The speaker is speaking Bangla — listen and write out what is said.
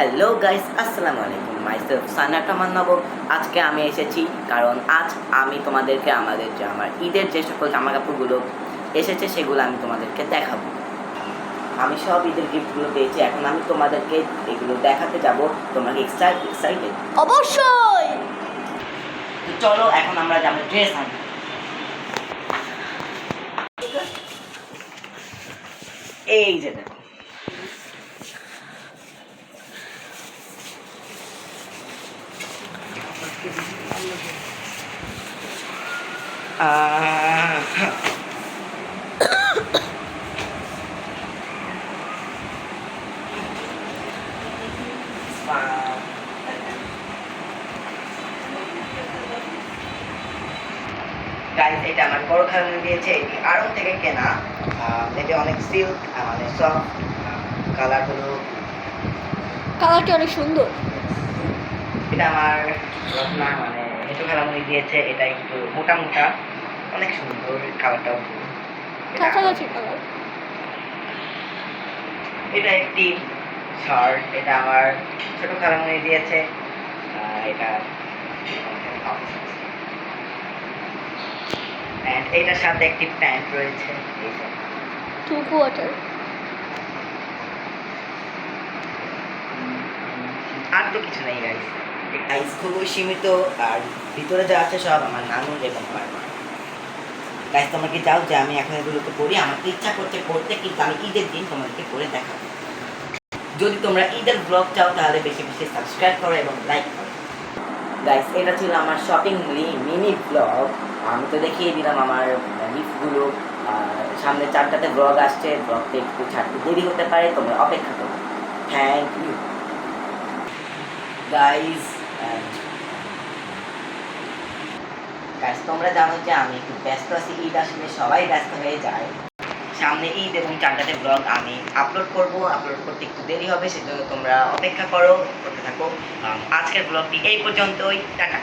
হ্যালো গাইস আসসালামু আলাইকুম মাইসেলফ সানা কামান নব আজকে আমি এসেছি কারণ আজ আমি তোমাদেরকে আমাদের যে আমার ঈদের যে সকল জামা কাপড়গুলো এসেছে সেগুলো আমি তোমাদেরকে দেখাবো। আমি সব ঈদের গিফটগুলো পেয়েছি। এখন আমি তোমাদেরকে এগুলো দেখাতে যাব। তোমরা কি এক্সাইটেড অবশ্যই! চলো এখন আমরা যাব ড্রেস আনি এই যে দেখো। গাইস এটা আমার বড় খালানো দিয়েছে এটি আরও থেকে কেনা। এটি অনেক সিল্ক মানে সফট কালারগুলো কালারটা অনেক সুন্দর। এটা আমার রত্না মানে খালামুনি দিয়েছে এটা একটু মোটা মোটা অনেক সুন্দর কালারটাও এটা- কাছাকাছি কালার এটা একটি শার্ট এটা আমার ছোট খালামুনি দিয়েছে এটা এটার সাথে একটি প্যান্ট রয়েছে টু কোয়ার্টার আর তো কিছু নেই গাইস খুবই সীমিত আর ভিতরে যা আছে সব আমার নানুর এবং আমার মা। যে আমি এখন এগুলোকে পড়ি? আমার তো ইচ্ছা করছে পড়তে, কিন্তু আমি ঈদের দিন তোমাদেরকে পড়ে দেখাবো। যদি তোমরা ঈদের ব্লগ চাও, তাহলে বেশি বেশি সাবস্ক্রাইব করো এবং লাইক করো। এটা ছিল আমার শপিং মিনি ব্লগ আমি তো দেখিয়ে দিলাম আমার গিফটগুলো সামনে চারটাতে ব্লগ আসছে। ব্লগটা একটু ছাড়তে দেরি হতে পারে, তোমরা অপেক্ষা করো। থ্যাংক ইউ গাইস গাইজ তোমরা জানো যে আমি একটু ব্যস্ত আছি, ঈদ আসলে সবাই ব্যস্ত হয়ে যায়। সামনে ঈদ এবং চারটাতে ব্লগ আমি আপলোড করব আপলোড করতে একটু দেরি হবে, সেজন্য তোমরা অপেক্ষা করো, করতে থাকো। আজকের ব্লগটি এই পর্যন্তই, টাটা।